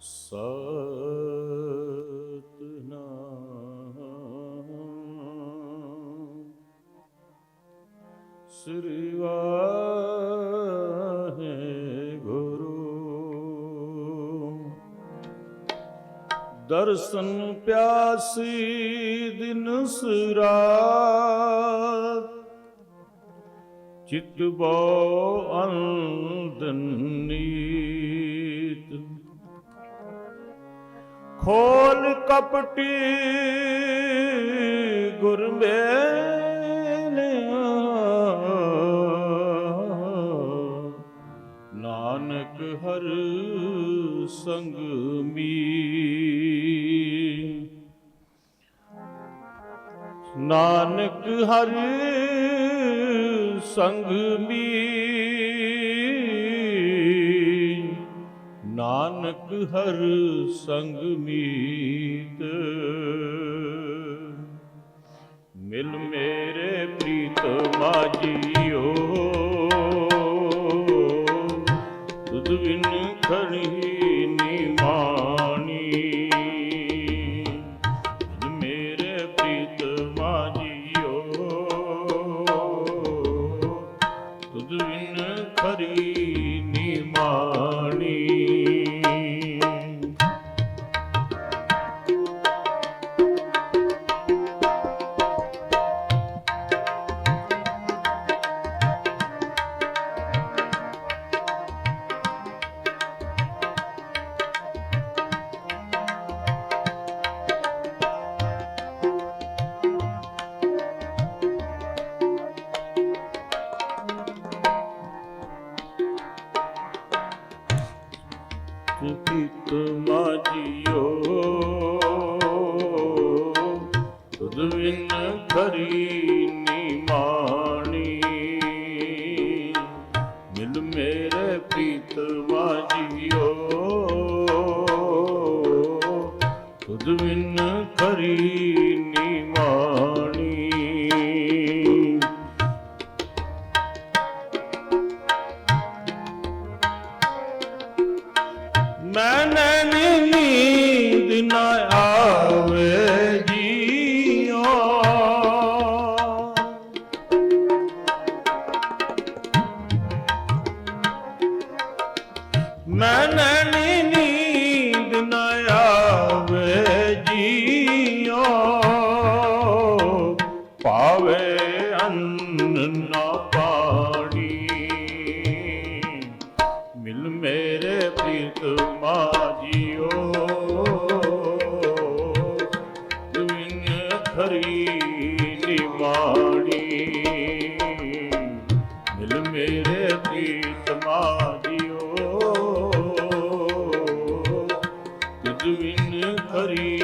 ਸਤਨਾਮ। ਸ੍ਰੀ ਵਾਹਿਗੁਰੂ। ਦਰਸ਼ਨ ਪਿਆਸੀ ਦਿਨ ਸੁਰਾਤ। ਚਿਤ ਬੋ ਅੰਤ ਕੌਣ ਕਪਟੀ ਗੁਰ ਮੇਲਿਆ। ਨਾਨਕ ਹਰ ਸੰਗ ਮੀ। ਨਾਨਕ ਹਰ ਸੰਗ ਮੀ। ਨਾਨਕ ਹਰ ਸੰਗ ਮੀਤ। ਮਿਲ ਮੇਰੇ ਪ੍ਰੀਤ ਮਾਜੀਓ ਤੁਧ ਬਿਨ Yeah. ਬਿਨ ਖਰੀ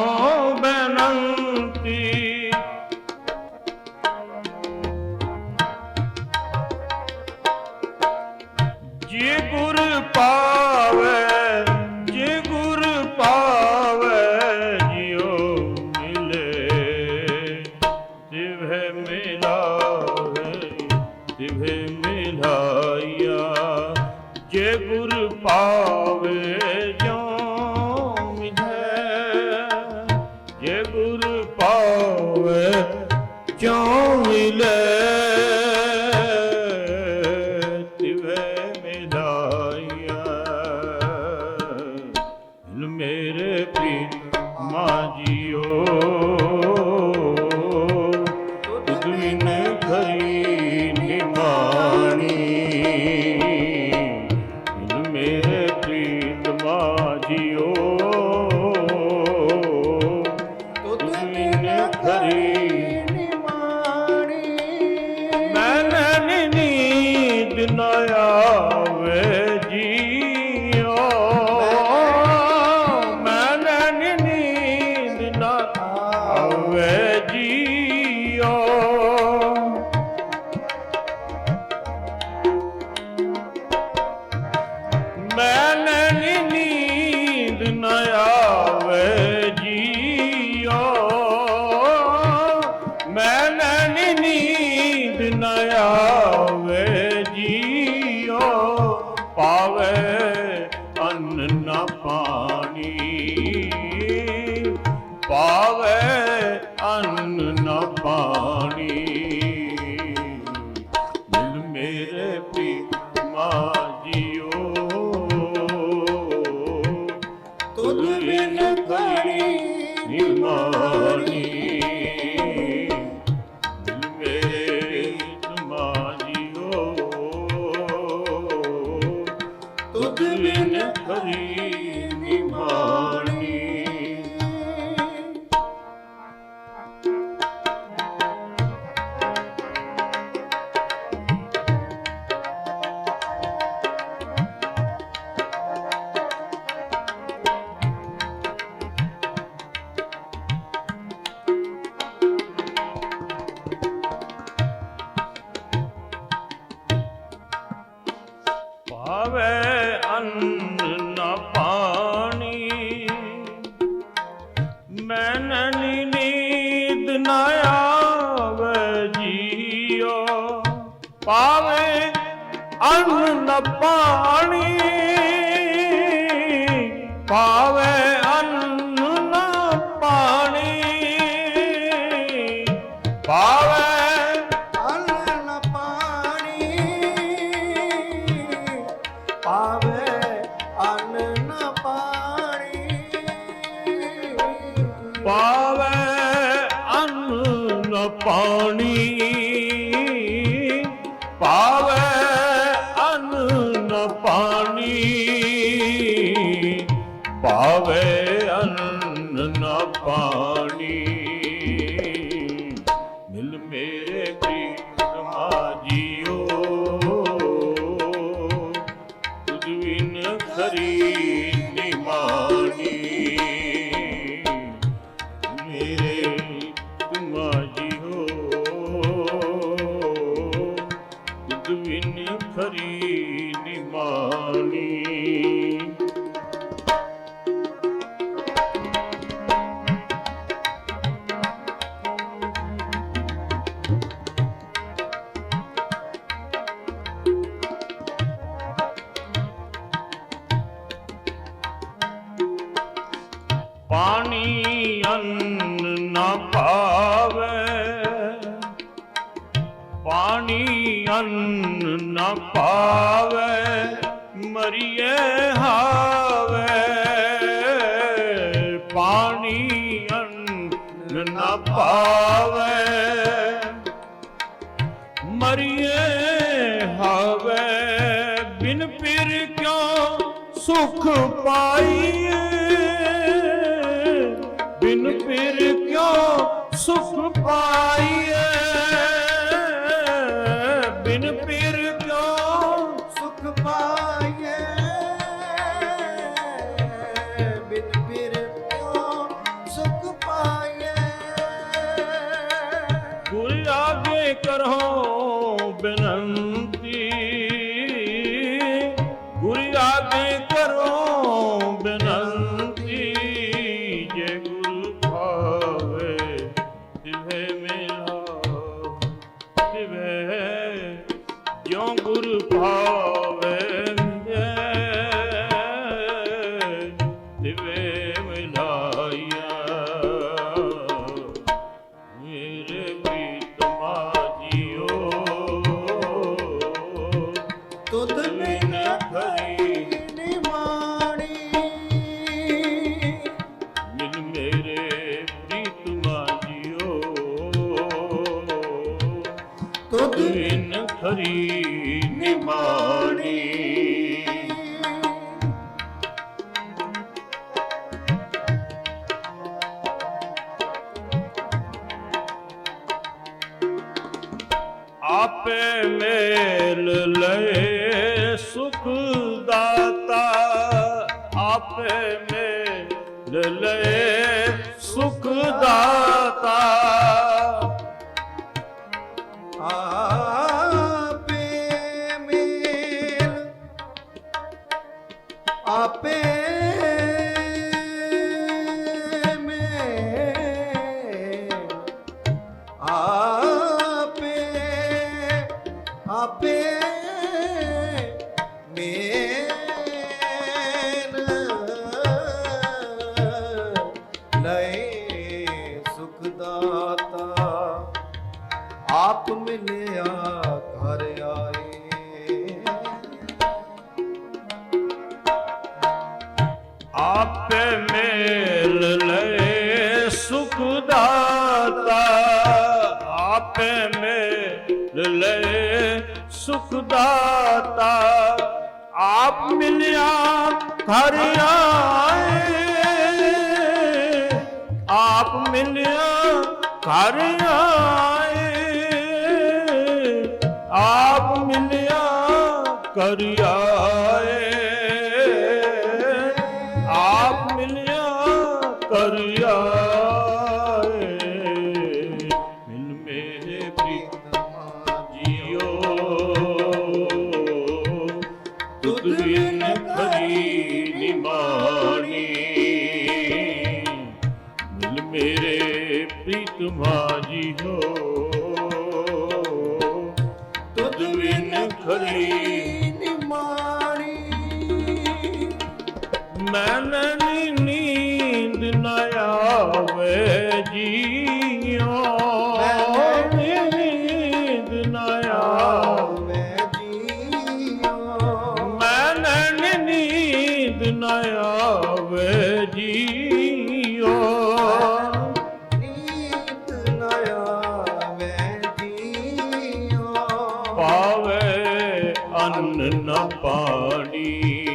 Oh. Allah ਮੇਰੇ ਪੀ ਮਾਂ ਨ ਪਾਣੀ ਪਾਵੇ ਅੰਨ ਨ ਪਾਣੀ ਪਾਵੇ ਅੰਨ ਪਾਣੀ ਪਾਵੇ ਅੰਨ ਨ ਪਾਣੀ। ਨਾ ਪਾਣੀ ਅੰਨ ਨਾ ਪਾਵੇ, ਮਰੀਏ ਹਾਵੇ। ਪਾਣੀ ਅੰਨ ਨਾ ਪਾਵੇ, ਮਰੀਏ ਹਾਵੇ। ਬਿਨ ਪਿਰ ਕਿਉ ਸੁਖ ਪਾਈਏ? ਬਿਨ ਪਿਰ ਸੁਖ ਪਾਈਏ ਬਿਨ ਪੀਰ ਕਿਉ ਸੁਖ ਪਾਈਏ ਬਿਨ ਪੀਰ ਕਿਉ ਸੁਖ ਪਾਈਏ ਗੁਰ ਆਗੇ ਕਰੋ ਬੇਨੰਤੀ। ਗੁਰ ਆਗੇ ਕਰੋ ਆਪੇ ਮੇਲ ਲਏ ਸੁਖ ਦਾਤਾ। ਆਪੇ ਮੇਲ ਲਏ ਸੁਖ ਦਾਤਾ। ਸੁਖ ਦਾਤਾ, ਆਪ ਮਿਲਿਆ ਘਰ ਆਏ। ਆਪ ਮਿਲਿਆ ਘਰ ਆਏ। ਆਪ ਮਿਲਿਆ ਕਰ ਆਏ। ਆਪ ਮਿਲਿਆ ਕਰ ਆਏ। ਮੈਨਨੀ ਨੀਂਦ ਨ ਆਵੇ ਜੀਓ। ਨੀਂਦ ਨ ਆਵੇ ਜੀਓ। ਮੈਨਨੀ ਨੀਂਦ ਨ ਆਵੇ ਜੀਓ। ਨੀਤ ਨ ਆਵੇ ਜੀਓ। ਪਾਵੇ ਅੰਨ ਨ ਪਾਣੀ।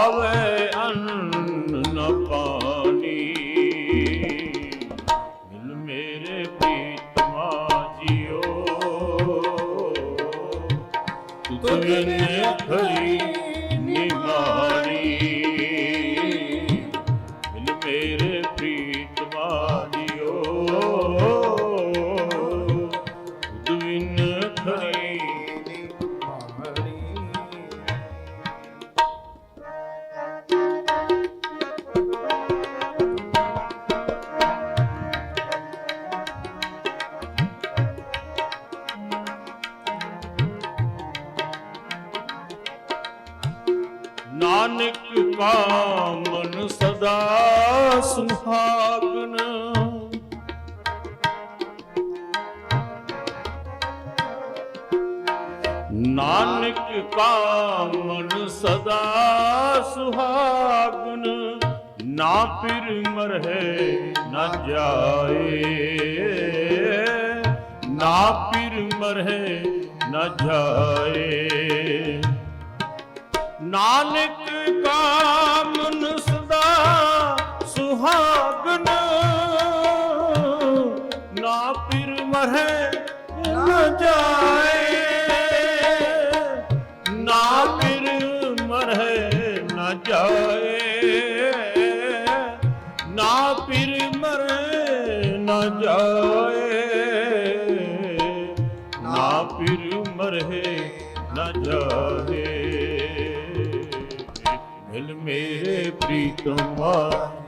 ਪਾਵੇ ਅੰਨ ਨ ਪਾਣੀ। ਮਿਲ ਮੇਰੇ ਪ੍ਰੀਤਮਾ ਜੀਓ। ਤੁਤ ਬਿਨ ਖਰੀ ਨਿਮਾਣੀ। ਮਿਲ ਮੇਰੇ ਪ੍ਰੀਤਮਾ ਜੀਓ। ਤੁਤ ਬਿਨ ਨਾਨਕ ਕਾ ਮਨ ਸਦਾ ਸੁਹਾਗਨ ਨਾ ਫਿਰ ਮਰਹਿ ਨਾ ਜਾਏ। ਨਾ ਫਿਰ ਮਰਹਿ ਨਾ ਜਾਏ। ਨਾਨਕ ਕਾ ਮਨ ਸਦਾ ਸੁਹਾਗਨ ਨਾ ਫਿਰ ਮਰਹਿ ਨ ਜਾਏ। ਮੇਰੇ